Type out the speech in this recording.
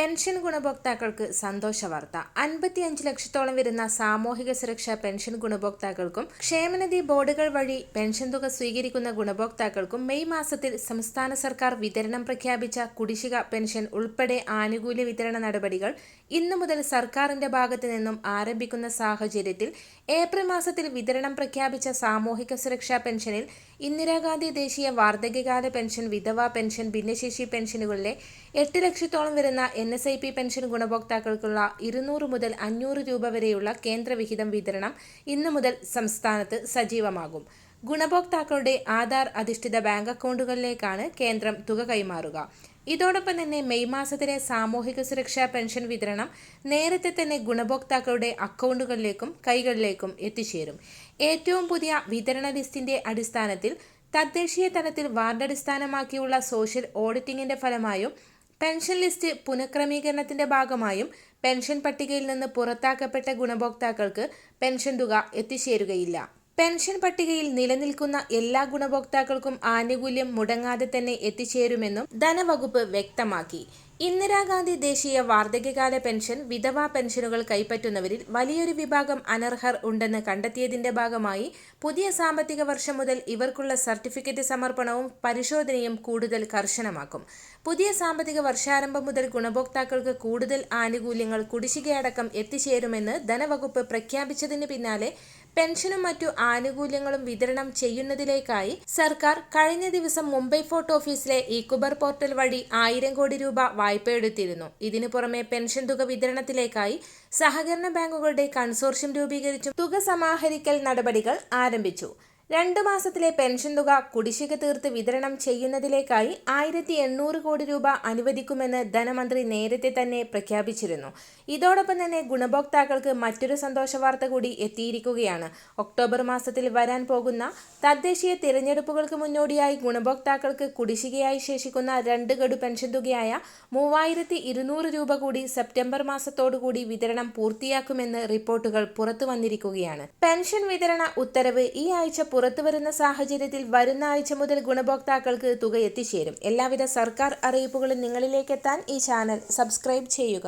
Pension ഗുണഭോക്താക്കൾക്ക് സന്തോഷ വാർത്ത. അൻപത്തിയഞ്ച് ലക്ഷത്തോളം വരുന്ന സാമൂഹിക സുരക്ഷാ പെൻഷൻ ഗുണഭോക്താക്കൾക്കും ക്ഷേമനിധി ബോർഡുകൾ വഴി പെൻഷൻ തുക സ്വീകരിക്കുന്ന ഗുണഭോക്താക്കൾക്കും മെയ് മാസത്തിൽ സംസ്ഥാന സർക്കാർ വിതരണം പ്രഖ്യാപിച്ച കുടിശ്ശിക പെൻഷൻ ഉൾപ്പെടെ ആനുകൂല്യ വിതരണ നടപടികൾ ഇന്നു മുതൽ സർക്കാരിന്റെ ഭാഗത്തു നിന്നും ആരംഭിക്കുന്ന സാഹചര്യത്തിൽ ഏപ്രിൽ മാസത്തിൽ വിതരണം പ്രഖ്യാപിച്ച സാമൂഹിക സുരക്ഷാ പെൻഷനിൽ ഇന്ദിരാഗാന്ധി ദേശീയ വാർദ്ധക്യകാല പെൻഷൻ വിധവാ പെൻഷൻ ഭിന്നശേഷി പെൻഷനുകളിലെ എട്ട് ലക്ഷത്തോളം വരുന്ന N S I P pension ഗുണഭോക്താക്കൾക്കുള്ള ഇരുന്നൂറ് മുതൽ അഞ്ഞൂറ് രൂപ വരെയുള്ള കേന്ദ്രവിഹിതം വിതരണം ഇന്നു മുതൽ സംസ്ഥാനത്ത് സജീവമാകും. ഗുണഭോക്താക്കളുടെ ആധാർ അധിഷ്ഠിത ബാങ്ക് അക്കൗണ്ടുകളിലേക്കാണ് കേന്ദ്രം തുക കൈമാറുക. ഇതോടൊപ്പം തന്നെ മെയ് മാസത്തിലെ സാമൂഹിക സുരക്ഷാ പെൻഷൻ വിതരണം നേരത്തെ തന്നെ ഗുണഭോക്താക്കളുടെ അക്കൗണ്ടുകളിലേക്കും കൈകളിലേക്കും എത്തിച്ചേരും. ഏറ്റവും പുതിയ വിതരണ ലിസ്റ്റിന്റെ അടിസ്ഥാനത്തിൽ തദ്ദേശീയ തലത്തിൽ വാർഡടിസ്ഥാനമാക്കിയുള്ള സോഷ്യൽ ഓഡിറ്റിംഗിന്റെ ഫലമായും പെൻഷൻ ലിസ്റ്റ് പുനഃക്രമീകരണത്തിന്റെ ഭാഗമായും പെൻഷൻ പട്ടികയിൽ നിന്ന് പുറത്താക്കപ്പെട്ട ഗുണഭോക്താക്കൾക്ക് പെൻഷൻ തുക എത്തിച്ചേരുകയില്ല. പെൻഷൻ പട്ടികയിൽ നിലനിൽക്കുന്ന എല്ലാ ഗുണഭോക്താക്കൾക്കും ആനുകൂല്യം മുടങ്ങാതെ തന്നെ എത്തിച്ചേരുമെന്നും ധനവകുപ്പ് വ്യക്തമാക്കി. ഇന്ദിരാഗാന്ധി ദേശീയ വാർദ്ധക്യകാല പെൻഷൻ വിധവാ പെൻഷനുകൾ കൈപ്പറ്റുന്നവരിൽ വലിയൊരു വിഭാഗം അനർഹർ ഉണ്ടെന്ന് കണ്ടെത്തിയതിന്റെ ഭാഗമായി പുതിയ സാമ്പത്തിക വർഷം മുതൽ ഇവർക്കുള്ള സർട്ടിഫിക്കറ്റ് സമർപ്പണവും പരിശോധനയും കൂടുതൽ കർശനമാക്കും. പുതിയ സാമ്പത്തിക വർഷാരംഭം മുതൽ ഗുണഭോക്താക്കൾക്ക് കൂടുതൽ ആനുകൂല്യങ്ങൾ കുടിശ്ശികയടക്കം എത്തിച്ചേരുമെന്ന് ധനവകുപ്പ് പ്രഖ്യാപിച്ചതിന് പിന്നാലെ പെൻഷനും മറ്റു ആനുകൂല്യങ്ങളും വിതരണം ചെയ്യുന്നതിലേക്കായി സർക്കാർ കഴിഞ്ഞ ദിവസം മുംബൈ ഫോർട്ട് ഓഫീസിലെ ഇക്കുബർ പോർട്ടൽ വഴി ആയിരം കോടി രൂപ വായ്പയെടുത്തിരുന്നു ഇതിനു പുറമെ പെൻഷൻ തുക വിതരണത്തിലേക്കായി സഹകരണ ബാങ്കുകളുടെ കൺസോർഷ്യം രൂപീകരിച്ചും തുക സമാഹരിക്കൽ നടപടികൾ ആരംഭിച്ചു. രണ്ടു മാസത്തിലെ പെൻഷൻ തുക കുടിശ്ശിക തീർത്ത് വിതരണം ചെയ്യുന്നതിലേക്കായി ആയിരത്തി എണ്ണൂറ് കോടി രൂപ അനുവദിക്കുമെന്ന് ധനമന്ത്രി നേരത്തെ തന്നെ പ്രഖ്യാപിച്ചിരുന്നു. ഇതോടൊപ്പം തന്നെ ഗുണഭോക്താക്കൾക്ക് മറ്റൊരു സന്തോഷ വാർത്ത കൂടി എത്തിയിരിക്കുകയാണ്. ഒക്ടോബർ മാസത്തിൽ വരാൻ പോകുന്ന തദ്ദേശീയ തിരഞ്ഞെടുപ്പുകൾക്ക് മുന്നോടിയായി ഗുണഭോക്താക്കൾക്ക് കുടിശ്ശികയായി ശേഷിക്കുന്ന രണ്ട് ഗഡു പെൻഷൻ തുകയായ മൂവായിരത്തി ഇരുന്നൂറ് രൂപ കൂടി സെപ്റ്റംബർ മാസത്തോടുകൂടി വിതരണം പൂർത്തിയാക്കുമെന്ന് റിപ്പോർട്ടുകൾ പുറത്തു വന്നിരിക്കുകയാണ്. പെൻഷൻ വിതരണ ഉത്തരവ് ഈ ആഴ്ച പുറത്തുവരുന്ന സാഹചര്യത്തിൽ വരുന്ന ആഴ്ച മുതൽ ഗുണഭോക്താക്കൾക്ക് തുക എത്തിച്ചേരും. എല്ലാവിധ സർക്കാർ അറിയിപ്പുകളും നിങ്ങളിലേക്കെത്താൻ ഈ ചാനൽ സബ്സ്ക്രൈബ് ചെയ്യുക.